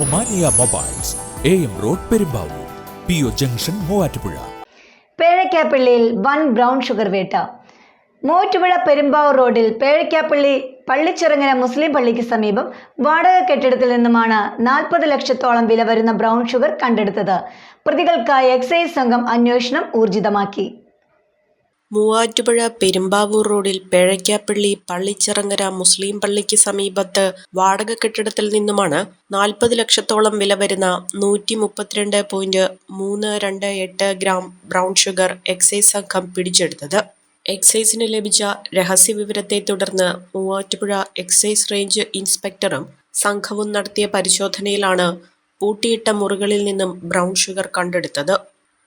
Omania mobiles A M road Perumbavoor P O junction Muvattupuzha. പേഴക്കാപ്പള്ളിയിൽ one brown sugar വേട്ട. മൂറ്റുപുഴ പെരുമ്പാവൂർ റോഡിൽ പേഴക്കാപ്പിള്ളി പള്ളിച്ചിറങ്ങര മുസ്ലിം പള്ളിക്ക് സമീപം വാടക കെട്ടിടത്തിൽ നിന്നുമാണ് നാൽപ്പത് ലക്ഷത്തോളം വില വരുന്ന ബ്രൗൺ ഷുഗർ കണ്ടെടുത്തത്. പ്രതികൾക്കായി എക്സൈസ് സംഘം അന്വേഷണം ഊർജിതമാക്കി. മൂവാറ്റുപുഴ പെരുമ്പാവൂർ റോഡിൽ പേഴയ്ക്കാപ്പള്ളി പള്ളിച്ചിറങ്ങര മുസ്ലിം പള്ളിക്ക് സമീപത്ത് വാടക കെട്ടിടത്തിൽ നിന്നുമാണ് നാൽപ്പത് ലക്ഷത്തോളം വില വരുന്ന നൂറ്റി മുപ്പത്തിരണ്ട് പോയിന്റ് മൂന്ന് രണ്ട് എട്ട് ഗ്രാം ബ്രൗൺ ഷുഗർ എക്സൈസ് സംഘം പിടിച്ചെടുത്തത്. എക്സൈസിന് ലഭിച്ച രഹസ്യ വിവരത്തെ തുടർന്ന് മൂവാറ്റുപുഴ എക്സൈസ് റേഞ്ച് ഇൻസ്പെക്ടറും സംഘവും നടത്തിയ പരിശോധനയിലാണ് പൂട്ടിയിട്ട മുറികളിൽ നിന്നും ബ്രൗൺ ഷുഗർ കണ്ടെടുത്തത്.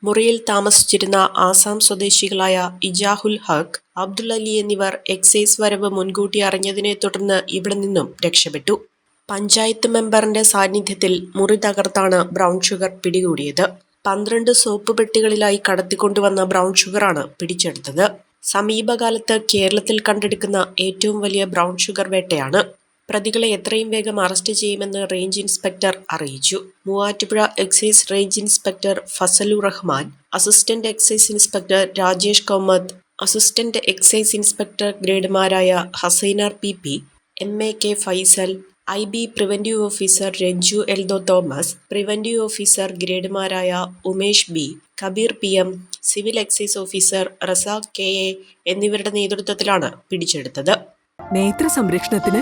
മുറിയിൽ താമസിച്ചിരുന്ന ആസാം സ്വദേശികളായ ഇജാഹുൽ ഹഖ് അബ്ദുൽ അലി എന്നിവർ എക്സൈസ് വരവ് മുൻകൂട്ടി അറിഞ്ഞതിനെ തുടർന്ന് ഇവിടെ നിന്നും രക്ഷപ്പെട്ടു. പഞ്ചായത്ത് മെമ്പറിന്റെ സാന്നിധ്യത്തിൽ മുറി തകർത്താണ് ബ്രൗൺ ഷുഗർ പിടികൂടിയത്. പന്ത്രണ്ട് സോപ്പ് പെട്ടികളിലായി കടത്തിക്കൊണ്ടുവന്ന ബ്രൗൺ ഷുഗറാണ് പിടിച്ചെടുത്തത്. സമീപകാലത്ത് കേരളത്തിൽ കണ്ടെടുക്കുന്ന ഏറ്റവും വലിയ ബ്രൗൺ ഷുഗർ വേട്ടയാണ്. പ്രതികളെ എത്രയും വേഗം അറസ്റ്റ് ചെയ്യുമെന്ന് റേഞ്ച് ഇൻസ്പെക്ടർ അറിയിച്ചു. Muvattupuzha excise range inspector Fazalu Rahman assistant excise inspector Rajesh Komath assistant excise inspector ഗ്രേഡുമാരായ Hasainar P P M A K Faisal I B preventive officer Ranju Eldho Thomas preventive officer ഗ്രേഡുമാരായ Umesh B Kabeer P M civil excise officer Razak K A എന്നിവരുടെ നേതൃത്വത്തിലാണ് പിടിച്ചെടുത്തത്. നേത്ര സംരക്ഷണത്തിന്